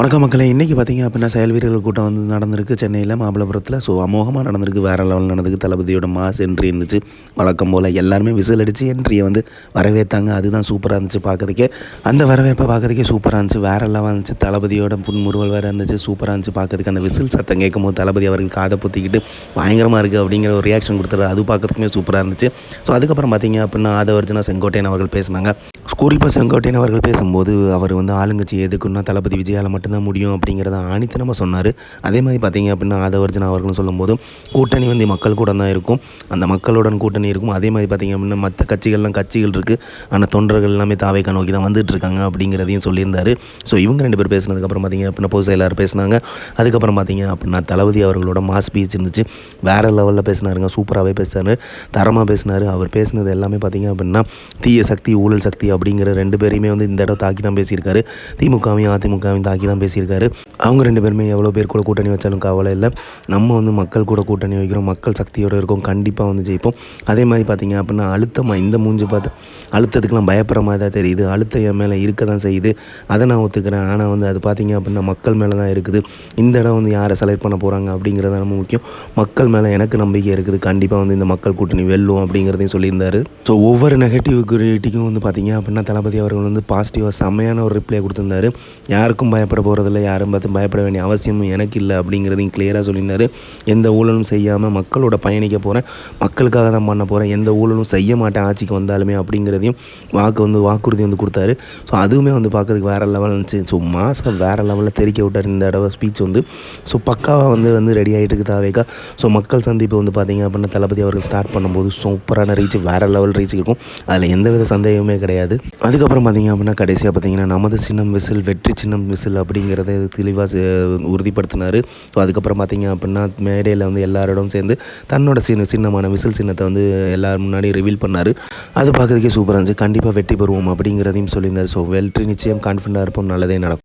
வணக்கம் மக்களை. இன்றைக்கி பார்த்தீங்க அப்படின்னா செயல் வீரர்கள் கூட்டம் வந்து நடந்திருக்கு சென்னையில் மாமல்லபுரத்தில் ஸோ அமோகமாக நடந்திருக்கு. வேறு லெவல் நடந்திருக்கு. தளபதியோட மாஸ் என்ட்ரி இருந்துச்சு. வழக்கம் போல் எல்லாருமே விசில் அடித்து என்ட்ரியை வந்து வரவேற்றாங்க அதுதான் சூப்பராக இருந்துச்சு பார்க்கறதுக்கே. அந்த வரவேற்பை பார்க்கறதுக்கே சூப்பராக இருந்துச்சு. வேறு லெவல் இருந்துச்சு. தளபதியோட புன்முறுவல் வேறு இருந்துச்சு. சூப்பராக இருந்துச்சு பார்க்கறதுக்கு. அந்த விசில் சத்தம் கேட்கும் போது தளபதி அவர்கள் காதை பொத்திக்கிட்டு பயங்கரமாக இருக்குது அப்படிங்கிற ஒரு ரியாக்ஷன் கொடுத்துரு அது பார்க்கறதுக்குமே சூப்பராக இருந்துச்சு. ஸோ அதுக்கப்புறம் பார்த்தீங்க அப்படின்னா ஆதவர்ஜனா செங்கோட்டையன் அவர்கள் பேசினாங்க. குறிப்பாக செங்கோட்டையன் அவர்கள் பேசும்போது அவர் வந்து ஆளுங்கட்சி எதுக்குன்னா தளபதி விஜயால் மட்டும்தான் முடியும் அப்படிங்கிறத ஆணித்தனமாக சொன்னார். அதே மாதிரி பார்த்தீங்க அப்படின்னா ஆதவர்ஜனா அவர்களும் சொல்லும்போது கூட்டணி வந்து மக்கள் கூட தான் இருக்கும். அந்த மக்களுடன் கூட்டணி இருக்கும். அதே மாதிரி பார்த்தீங்க அப்படின்னா மற்ற கட்சிகள்லாம் கட்சிகள் இருக்குது ஆனால் தொண்டர்கள் எல்லாமே தாவைக்கா நோக்கி தான் வந்துட்டு இருக்காங்க அப்படிங்கிறதையும் சொல்லியிருந்தார். ஸோ இவங்க ரெண்டு பேர் பேசினதுக்கப்புறம் பார்த்தீங்க அப்படின்னா பொது செயலாளர் பேசினாங்க. அதுக்கப்புறம் பார்த்தீங்க அப்படின்னா தளபதி அவர்களோட மாஸ் ஸ்பீச் இருந்துச்சு. வேறு லெவலில் பேசினாருங்க. சூப்பராகவே பேசினார். தரமாக பேசினார். அவர் பேசினது எல்லாமே பார்த்தீங்க அப்படின்னா தீய சக்தி ஊழல் சக்தி அப்படி அப்படிங்கிற ரெண்டு பேரையுமே வந்து இந்த இடம் தாக்கி தான் பேசியிருக்காரு. திமுகவையும் அதிமுகவையும் தாக்கி தான் பேசியிருக்காரு. அவங்க ரெண்டு பேருமே எவ்வளோ பேர் கூட கூட்டணி வச்சாலும் கவலை இல்லை. நம்ம வந்து மக்கள் கூட கூட்டணி வைக்கிறோம் மக்கள் சக்தியோடு இருக்கோம் கண்டிப்பாக வந்து ஜெயிப்போம். அதே மாதிரி பார்த்தீங்க அப்படின்னா அழுத்தமாக இந்த மூஞ்சி பார்த்து அழுத்தத்துக்குலாம் பயப்படுற மாதிரி தான் தெரியுது. அழுத்தம் என் மேலே இருக்க தான் செய்யுது. அதை நான் ஒத்துக்கிறேன். ஆனால் வந்து அது பார்த்தீங்க அப்படின்னா மக்கள் மேலே தான் இருக்குது. இந்த இடம் வந்து யாரை செலக்ட் பண்ண போகிறாங்க அப்படிங்கிறது ரொம்ப முக்கியம். மக்கள் மேலே எனக்கு நம்பிக்கை இருக்குது. கண்டிப்பாக வந்து இந்த மக்கள் கூட்டணி வெல்லும் அப்படிங்கிறதையும் சொல்லியிருந்தார். ஸோ ஒவ்வொரு நெகட்டிவ் கிரிட்டிக்கும் வந்து பார்த்திங்க அப்படின்னா தளபதி அவர்கள் வந்து பாசிட்டிவாக செம்மையான ஒரு ரிப்ளை கொடுத்துருந்தாரு. யாருக்கும் பயப்பட போகிறதில்ல யாரும் பார்த்து பயப்பட வேண்டிய அவசியமும் எனக்கு இல்லை அப்படிங்கிறதையும் கிளியராக சொல்லியிருந்தாரு. எந்த ஊழலும் செய்யாமல் மக்களோட பயணிக்க போகிறேன் மக்களுக்காக தான் பண்ண போகிறேன் எந்த ஊழலும் செய்ய மாட்டேன் ஆட்சிக்கு வந்தாலுமே அப்படிங்கிறதையும் வாக்கு வந்து வாக்குறுதி வந்து கொடுத்தாரு. ஸோ அதுவுமே வந்து பார்க்கறதுக்கு வேறு லெவல் இருந்துச்சு. ஸோ மாதம் வேறு லெவலில் தெரிக்க விட்டார் இந்த தடவை ஸ்பீச் வந்து. ஸோ பக்காவாக வந்து வந்து ரெடி ஆகிட்டு தாவேக்கா. ஸோ மக்கள் சந்திப்பு வந்து பார்த்தீங்க அப்படின்னா தளபதி அவர்கள் ஸ்டார்ட் பண்ணும்போது சூப்பரான ரீச் வேறு லெவல் ரீச் இருக்கும். அதில் எந்தவித சந்தேகமே கிடையாது. அதுக்கப்புறம் பார்த்தீங்க அப்படின்னா கடைசியாக பார்த்தீங்கன்னா நமது சின்னம் விசில் வெற்றி சின்னம் விசில் அப்படிங்கிறத தெளிவாக உறுதிப்படுத்தினார். ஸோ அதுக்கப்புறம் பார்த்தீங்க அப்படின்னா மேடையில் வந்து எல்லாரோடும் சேர்ந்து தன்னோட சின்ன சின்னமான விசில் சின்னத்தை வந்து எல்லார் முன்னாடி ரிவீல் பண்ணார். அது பார்க்குறதுக்கே சூப்பராக இருந்துச்சு. கண்டிப்பாக வெற்றி பெறுவோம் அப்படிங்கிறதையும் சொல்லியிருந்தார். ஸோ வெற்றி நிச்சயம் கான்ஃபிடண்ட்டாக இருப்போம். நல்லதே நடக்கும்.